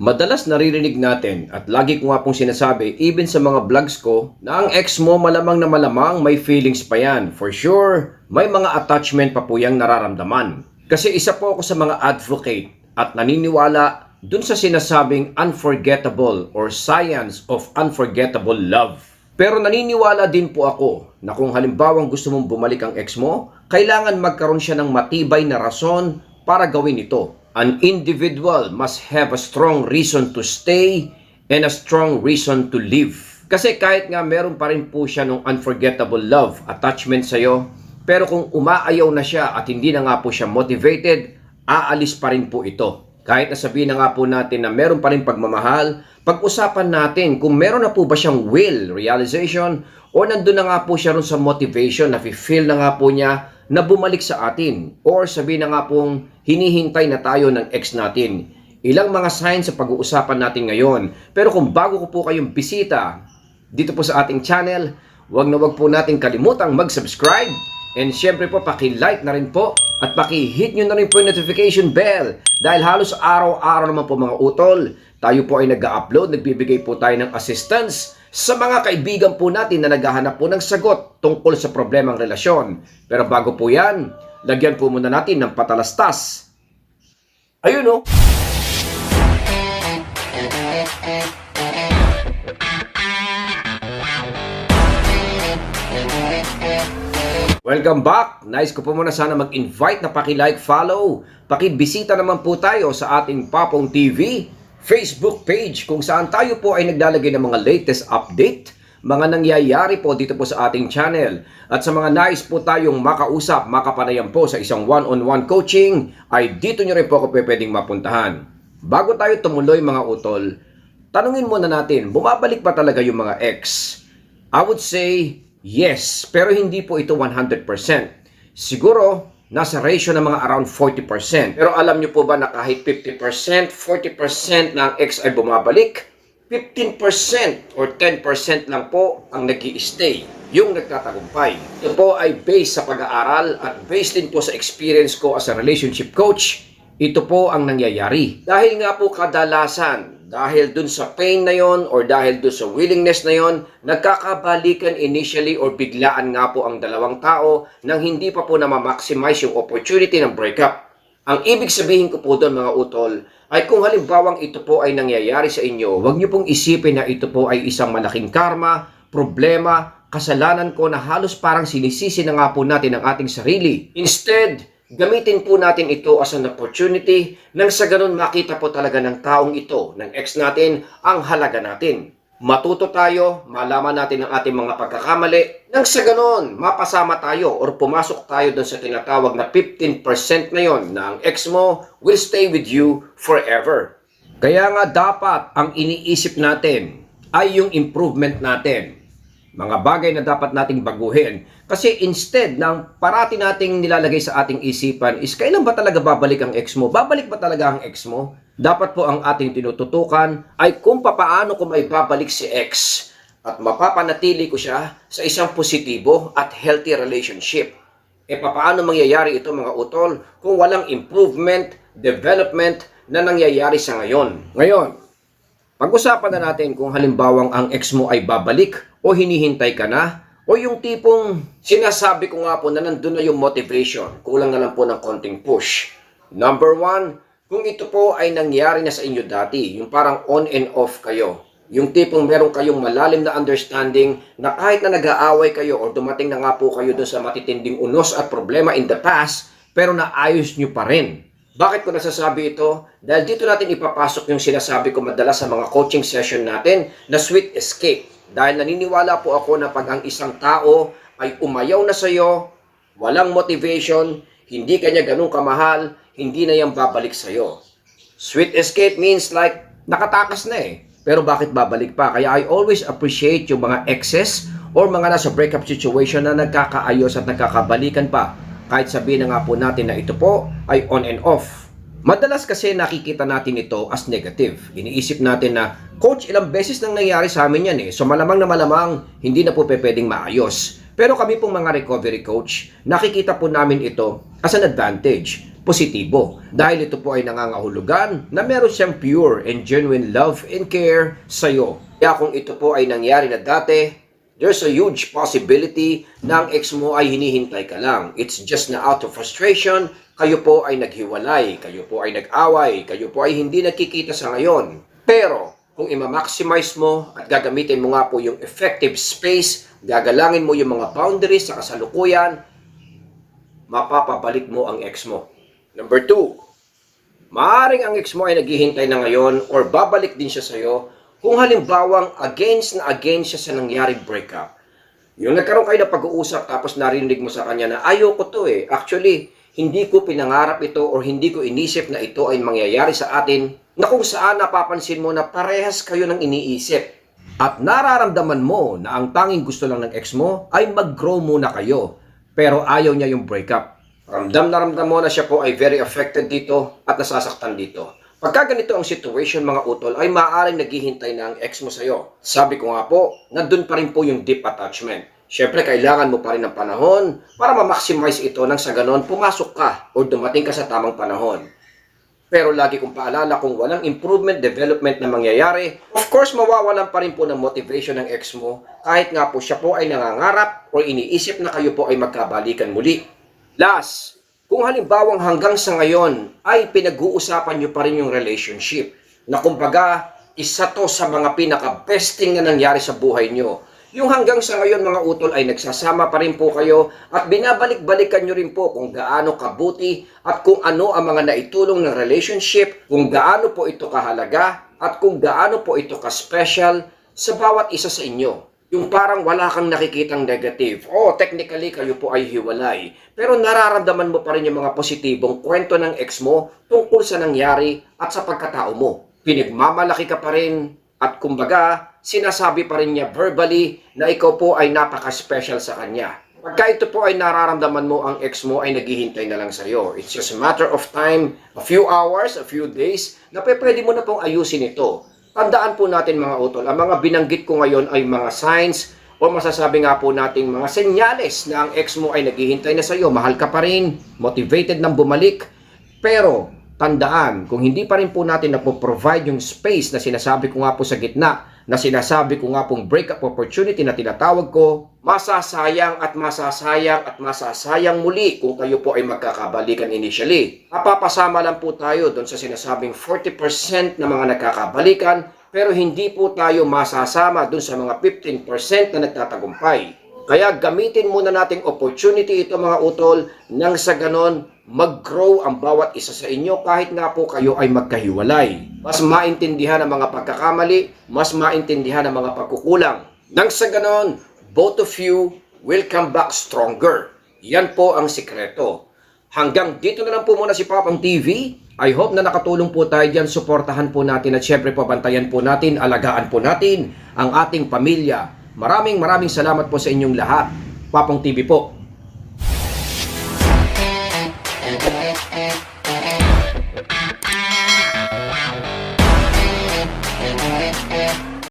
Madalas naririnig natin at lagi ko nga pong sinasabi even sa mga vlogs ko na ang ex mo malamang na malamang may feelings pa yan. For sure, may mga attachment pa po yung nararamdaman. Kasi isa po ako sa mga advocate at naniniwala dun sa sinasabing unforgettable or science of unforgettable love. Pero naniniwala din po ako na kung halimbawang gusto mong bumalik ang ex mo, kailangan magkaroon siya ng matibay na rason para gawin ito. An individual must have a strong reason to stay and a strong reason to live. Kasi kahit nga meron pa rin po siya ng unforgettable love, attachment sa'yo, pero kung umaayaw na siya at hindi na nga po siya motivated, aalis pa rin po ito. Kahit nasabihin na nga po natin na meron pa rin pagmamahal, pag-usapan natin kung meron na po ba siyang will, realization, o nandun na nga po siya ron sa motivation, na feel na nga po niya na bumalik sa atin. Or sabihin na nga pong hinihintay na tayo ng ex natin. Ilang mga signs sa pag-uusapan natin ngayon. Pero kung bago ko po kayong bisita dito po sa ating channel, wag na wag po natin kalimutang mag-subscribe. And syempre po, paki-like na rin po at paki-hit nyo na rin po yung notification bell dahil halos araw-araw naman po mga utol, tayo po ay nag-upload, nagbibigay po tayo ng assistance sa mga kaibigan po natin na naghahanap po ng sagot tungkol sa problemang relasyon. Pero bago po yan, lagyan po muna natin ng patalastas. Ayun oh. Welcome back! Nice ko po muna sana mag-invite na paki-like, follow. Paki-bisita naman po tayo sa ating Papong TV Facebook page kung saan tayo po ay naglalagay ng mga latest update, mga nangyayari po dito po sa ating channel. At sa mga nais po tayong makausap, makapanayan po sa isang one-on-one coaching, ay dito nyo rin po ako pwedeng mapuntahan. Bago tayo tumuloy mga utol, tanungin muna natin, bumabalik ba talaga yung mga ex? I would say yes, pero hindi po ito 100%. Siguro, nasa ratio ng mga around 40%. Pero alam nyo po ba na kahit 50%, 40% ng ex ay bumabalik, 15% or 10% lang po ang nag stay yung nagtatagumpay. Ito po ay based sa pag-aaral at based din po sa experience ko as a relationship coach. Ito po ang nangyayari. Dahil nga po kadalasan, dahil dun sa pain na yon or dahil dun sa willingness na yon, nagkakabalikan initially or biglaan nga po ang dalawang tao nang hindi pa po na ma-maximize yung opportunity ng breakup. Ang ibig sabihin ko po doon mga utol ay kung halimbawang ito po ay nangyayari sa inyo, huwag niyo pong isipin na ito po ay isang malaking karma, problema, kasalanan ko na halos parang sinisisi na nga po natin ang ating sarili. Instead, gamitin po natin ito as an opportunity nang sa ganun makita po talaga ng taong ito, ng ex natin, ang halaga natin. Matuto tayo, malaman natin ang ating mga pagkakamali, nang sa ganun, mapasama tayo or pumasok tayo doon sa tinatawag na 15% na yon na ex mo will stay with you forever. Kaya nga dapat ang iniisip natin ay yung improvement natin mga bagay na dapat nating baguhin. Kasi instead ng parati nating nilalagay sa ating isipan is kailan ba talaga babalik ang ex mo? Babalik ba talaga ang ex mo? Dapat po ang ating tinututukan ay kung papaano ko may babalik si ex at mapapanatili ko siya sa isang positibo at healthy relationship. E papaano mangyayari ito mga utol kung walang improvement, development na nangyayari sa ngayon? Ngayon, pag-usapan na natin kung halimbawang ang ex mo ay babalik o hinihintay ka na o yung tipong sinasabi ko nga po na nandun na yung motivation, kulang na lang po ng konting push. Number one, kung ito po ay nangyari na sa inyo dati, yung parang on and off kayo, yung tipong meron kayong malalim na understanding na kahit na nag-aaway kayo o dumating na nga po kayo doon sa matitinding unos at problema in the past, pero naayos nyo pa rin. Bakit ko nasasabi ito? Dahil dito natin ipapasok yung sinasabi ko madalas sa mga coaching session natin na sweet escape. Dahil naniniwala po ako na pag ang isang tao ay umayaw na sa iyo, walang motivation, hindi kanya ganun kamahal, hindi na yan babalik sa iyo. Sweet escape means like nakatakas na eh. Pero bakit babalik pa? Kaya I always appreciate yung mga exes or mga nasa breakup situation na nagkakaayos at nagkakabalikan pa. Kahit sabihin na nga po natin na ito po ay on and off. Madalas kasi nakikita natin ito as negative. Iniisip natin na, Coach, ilang beses nang nangyari sa amin yan eh. So malamang na malamang, hindi na po pwedeng maayos. Pero kami pong mga recovery coach, nakikita po namin ito as an advantage. positibo. Dahil ito po ay nangangahulugan na meron siyang pure and genuine love and care sa'yo. Kaya kung ito po ay nangyari na dati, there's a huge possibility na ang ex mo ay hinihintay ka lang. It's just na out of frustration, kayo po ay naghiwalay, kayo po ay nag-away, kayo po ay hindi nagkikita sa ngayon. Pero, kung ima-maximize mo at gagamitin mo nga po yung effective space, gagalangin mo yung mga boundaries sa kasalukuyan, mapapabalik mo ang ex mo. Number two, maaring ang ex mo ay naghihintay na ngayon or babalik din siya sa'yo kung halimbawang against na against siya sa nangyaring breakup. Yung nagkaroon kayo ng pag-uusap tapos narinig mo sa kanya na ayoko to eh. Actually, hindi ko pinangarap ito or hindi ko inisip na ito ay mangyayari sa atin na kung saan napapansin mo na parehas kayo ng iniisip. At nararamdaman mo na ang tanging gusto lang ng ex mo ay mag-grow muna kayo. Pero ayaw niya yung breakup. Ramdam na ramdam mo na siya po ay very affected dito at nasasaktan dito. Pagka ganito ang situation mga utol ay maaaring naghihintay na ang ex mo sa'yo. Sabi ko nga po, nandun pa rin po yung deep attachment. Siyempre, kailangan mo pa rin ng panahon para ma-maximize ito nang sa ganon pumasok ka o dumating ka sa tamang panahon. Pero lagi kong paalala kung walang improvement, development na mangyayari, of course mawawalan pa rin po ng motivation ng ex mo kahit nga po siya po ay nangangarap o iniisip na kayo po ay magkabalikan muli. Last, kung halimbawang hanggang sa ngayon ay pinag-uusapan nyo pa rin yung relationship na kumbaga isa to sa mga pinaka-besting na nangyari sa buhay nyo. Yung hanggang sa ngayon mga utol ay nagsasama pa rin po kayo at binabalik-balikan nyo rin po kung gaano kabuti at kung ano ang mga naitulong ng relationship, kung gaano po ito kahalaga at kung gaano po ito ka-special sa bawat isa sa inyo. Yung parang wala kang nakikitang negative. Oh, technically kayo po ay hiwalay. Pero nararamdaman mo pa rin yung mga positibong kwento ng ex mo tungkol sa nangyari at sa pagkatao mo. Pinagmamalaki ka pa rin at kumbaga, sinasabi pa rin niya verbally na ikaw po ay napaka-special sa kanya. Pagka ito po ay nararamdaman mo ang ex mo ay naghihintay na lang sa'yo. It's just a matter of time, a few hours, a few days, na pwede mo na pong ayusin ito. Tandaan po natin mga utol, ang mga binanggit ko ngayon ay mga signs o masasabi nga po nating mga senyales na ang ex mo ay naghihintay na sa'yo. Mahal ka pa rin, motivated nang bumalik, pero tandaan, kung hindi pa rin po natin napo-provide yung space na sinasabi ko nga po sa gitna, na sinasabi ko nga pong breakup opportunity na tinatawag ko, masasayang at masasayang at masasayang muli kung kayo po ay magkakabalikan initially. Napapasama lang po tayo doon sa sinasabing 40% na mga nagkakabalikan, pero hindi po tayo masasama doon sa mga 15% na nagtatagumpay. Kaya gamitin muna nating opportunity ito mga utol nang sa ganon mag-grow ang bawat isa sa inyo kahit nga po kayo ay magkahiwalay. Mas maintindihan ang mga pagkakamali, mas maintindihan ang mga pagkukulang. Nang sa ganon, both of you will come back stronger. Yan po ang sikreto. Hanggang dito na lang po muna si Papang TV. I hope na nakatulong po tayo dyan. Suportahan po natin at syempre po bantayan po natin, alagaan po natin ang ating pamilya. Maraming maraming salamat po sa inyong lahat. Papang TV po.